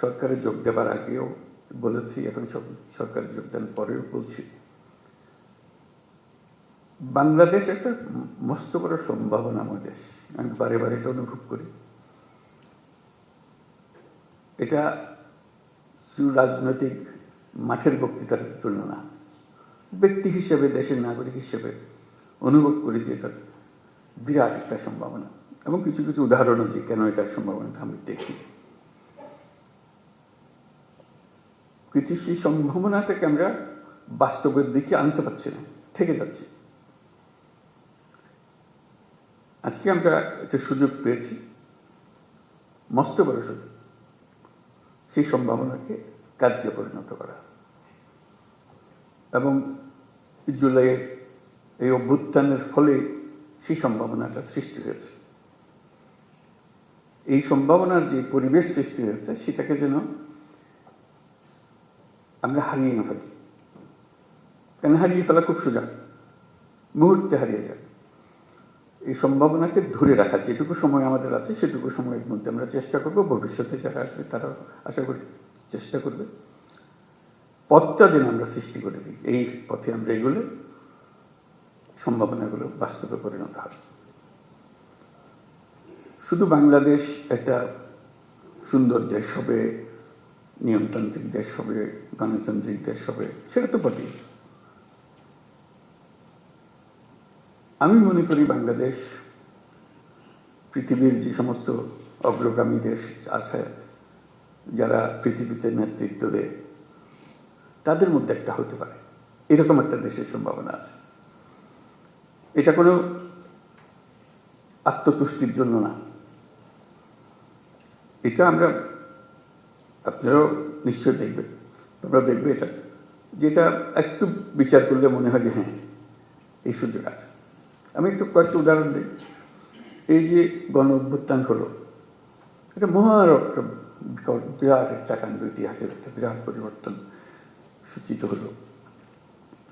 সরকারে যোগ দেবার আগেও বলেছি, এখন সব সরকারে যোগদান পরেও বলছি। বাংলাদেশ একটা মস্ত বড় সম্ভাবনাময় দেশ। আমি বারে বারে এটা অনুভব করি। এটা রাজনৈতিক মাঠের বক্তৃতার জন্য না, ব্যক্তি হিসেবে, দেশের নাগরিক হিসেবে অনুভব করি যে এটা বিরাট একটা সম্ভাবনা। এবং কিছু কিছু উদাহরণও যে কেন এটার সম্ভাবনাটা আমি দেখি। কিন্তু সেই সম্ভাবনাটাকে আমরা বাস্তবের দিকে আনতে পারছি না, থেকে যাচ্ছি। আজকে আমরা একটা সুযোগ পেয়েছি, মস্ত বড় সুযোগ। সেই সম্ভাবনাকে কার্যে পরিণত করা। এবং জুলাইয়ের এই অভ্যুত্থানের ফলে সেই সম্ভাবনাটা সৃষ্টি হয়েছে। এই সম্ভাবনার যে পরিবেশ সৃষ্টি হয়েছে, সেটাকে যেন আমরা হারিয়ে না ফেলি। কেন হারিয়ে ফেলা খুব সোজা? মুহূর্তে হারিয়ে যায়। এই সম্ভাবনাকে ধরে রাখা যেটুকু সময় আমাদের আছে, সেটুকু সময়ের মধ্যে আমরা চেষ্টা করব, ভবিষ্যতে যারা আসবে তারা আশা করি চেষ্টা করবে। পথটা যেন আমরা সৃষ্টি করে দিই, এই পথে আমরা এগুলো সম্ভাবনাগুলো বাস্তবে পরিণত হবে। শুধু বাংলাদেশ একটা সুন্দর দেশ হবে নিয়মতান্ত্রিক দেশ হবে, গণতান্ত্রিক দেশ হবে, সেটা তো বটেই। আমি মনে করি বাংলাদেশ পৃথিবীর যে সমস্ত অগ্রগামী দেশ আছে, যারা পৃথিবীতে নেতৃত্ব দেয়, তাদের মধ্যে একটা হতে পারে। এরকম একটা দেশের সম্ভাবনা আছে। এটা কোনো আত্মতুষ্টির জন্য না। এটা আমরা আপনারাও নিশ্চয় দেখবেন। তোমরা দেখবে এটা। যেটা একটু বিচার করলে মনে হয় যে হ্যাঁ এই সুযোগ আছে। আমি একটু কয়েকটা উদাহরণ দিই। এই যে গণ অভ্যুত্থান হলো, এটা মহার একটা বিরাট একটা কাণ্ড, ইতিহাসের একটা বিরাট পরিবর্তন সূচিত হলো।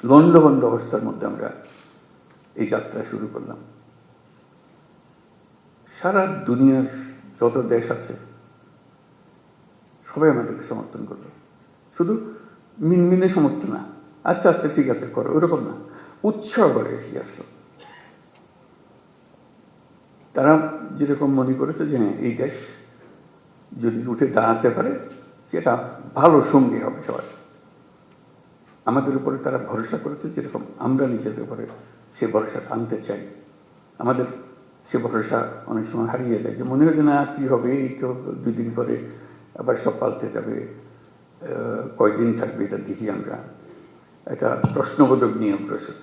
লণ্ডভণ্ড অবস্থার মধ্যে আমরা এই যাত্রা শুরু করলাম। সারা দুনিয়ার যত দেশ আছে সবাই আমাদেরকে সমর্থন করল শুধু মিনমিনে সমর্থন না। আচ্ছা আচ্ছা ঠিক আছে, করো, ওরকম না। উৎসাহ করে এসে আসলো। তারা যেরকম মনে করেছে যে হ্যাঁ এই দেশ যদি উঠে দাঁড়াতে পারে, সেটা ভালো সঙ্গী হবে সবাই। আমাদের উপরে তারা ভরসা করেছে যেরকম আমরা নিজেদের উপরে সে ভরসা আনতে চাই। আমাদের সে ভরসা অনেক সময় হারিয়ে যায় যে, মনে হয় যে, না, কী হবে? এই তো দুদিন পরে আবার সব পাল্টে যাবে কয়দিন থাকবে এটা দেখি আমরা। এটা প্রশ্নবোধক নিয়ে অগ্রসর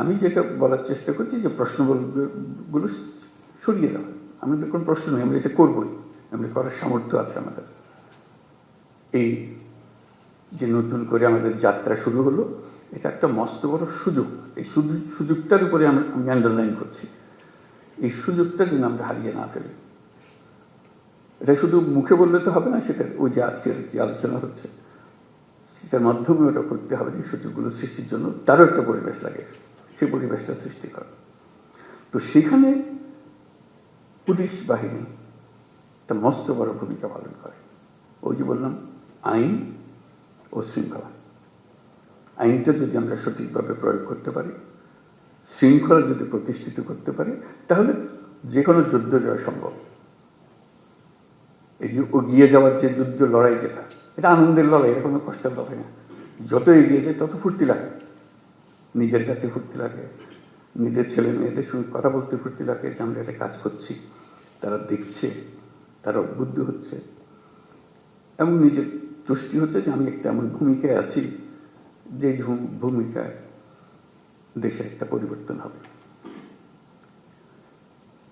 আমি যেটা বলার চেষ্টা করছি যে প্রশ্নগুলো সরিয়ে দেওয়া আমাদের কোনো প্রশ্ন নেই, আমরা এটা করবই। আমরা করার সামর্থ্য আছে আমাদের। এই যে নতুন করে আমাদের যাত্রা শুরু হলো, এটা একটা মস্ত বড় সুযোগ। এই সুযোগটার উপরে আমি আন্ডারলাইন করছি। এই সুযোগটা যেন আমরা হারিয়ে না ফেলি। এটা শুধু মুখে বললে তো হবে না, সেটা ওই যে আজকের যে আলোচনা হচ্ছে, সেটার মাধ্যমে ওটা করতে হবে যে সুযোগগুলো সৃষ্টির জন্য তারও একটা পরিবেশ লাগে, সেই পরিবেশটা সৃষ্টি করা। তো সেখানে পুলিশ বাহিনী একটা মস্ত বড় ভূমিকা পালন করে। ওই যে বললাম, আইন ও শৃঙ্খলা। আইনটা যদি আমরা সঠিকভাবে প্রয়োগ করতে পারি, শৃঙ্খলা যদি প্রতিষ্ঠিত করতে পারি, তাহলে যে কোনো যুদ্ধ জয় সম্ভব। এই যে এগিয়ে যাওয়ার যে যুদ্ধ, লড়াই যেটা, এটা আনন্দের লড়াই, এটা কোনো কষ্টের লড়াই না। যত এগিয়ে যায় তত ফুর্তি লাগে। নিজের কাছে ফুর্তি লাগে, নিজের ছেলে মেয়েদের সঙ্গে কথা বলতে ফুর্তি লাগে, যে আমরা একটা কাজ করছি। তারা দেখছে, তারা উদ্বুদ্ধ হচ্ছে। এবং নিজের তুষ্টি হচ্ছে যে আমি একটা এমন ভূমিকায় আছি, যে ভূমিকায় দেশে একটা পরিবর্তন হবে।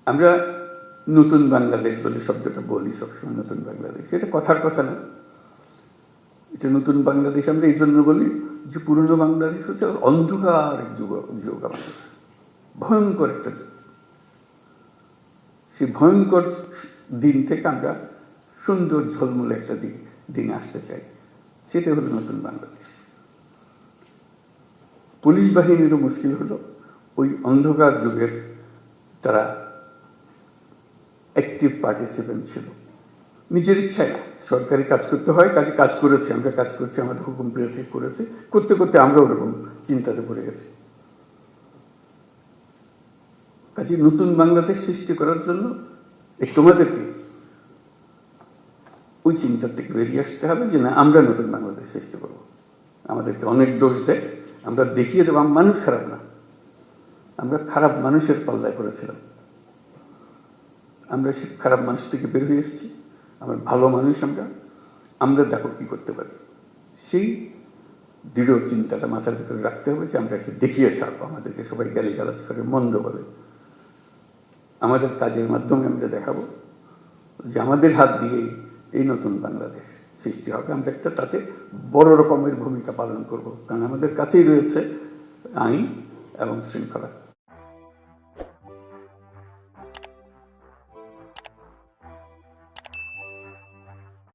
আমরা নতুন বাংলাদেশ বলে শব্দটা বলি সবসময়, নতুন বাংলাদেশ। এটা কথার কথা না। এটা নতুন বাংলাদেশ আমরা এই জন্য বলি যে পুরনো বাংলাদেশ হচ্ছে অন্ধকার যুগ যুগ আমাদের। ভয়ঙ্কর একটা যুগ। সেই ভয়ঙ্কর দিন থেকে আমরা সুন্দর ঝলমলে একটা দিন, দিনে আসতে চাই। সেটা হলো নতুন বাংলাদেশ। পুলিশ বাহিনীরও মুশকিল হলো। ওই অন্ধকার যুগের তারা অ্যাক্টিভ পার্টিসিপেন্ট ছিল। নিজের ইচ্ছায় না সরকারি কাজ করতে হয়, কাজে কাজ করেছি, আমরা কাজ করছি আমাদের হুকুম পেয়েছে, করেছি। করতে করতে আমরা ওরকম চিন্তাতে পড়ে গেছি। কাজে নতুন বাংলাদেশ সৃষ্টি করার জন্য এই তোমাদেরকে ওই চিন্তার থেকে বেরিয়ে আসতে হবে যে, না, আমরা নতুন বাংলাদেশ সৃষ্টি করব। আমাদেরকে অনেক দোষ দেয়, আমরা দেখিয়ে দেবো মানুষ খারাপ না। আমরা খারাপ মানুষের পাল্লায় করেছিলাম আমরা সে খারাপ মানুষ থেকে বের হয়ে এসেছি। আমরা ভালো মানুষ আমরা। আমরা দেখো কি করতে পারি। সেই দৃঢ় চিন্তাটা মাথার ভিতরে রাখতে হবে যে আমরা একটু দেখিয়ে ছাড়বো আমাদেরকে সবাই গালি গালাজ করে, মন্দ বলে। আমাদের কাজের মাধ্যমে আমরা দেখাবো যে আমাদের হাত দিয়েই এই নতুন বাংলাদেশ সৃষ্টি হবে। আমরা একটা তাতে বড় রকমের ভূমিকা পালন করব। কারণ আমাদের কাছেই রয়েছে আইন এবং শৃঙ্খলা।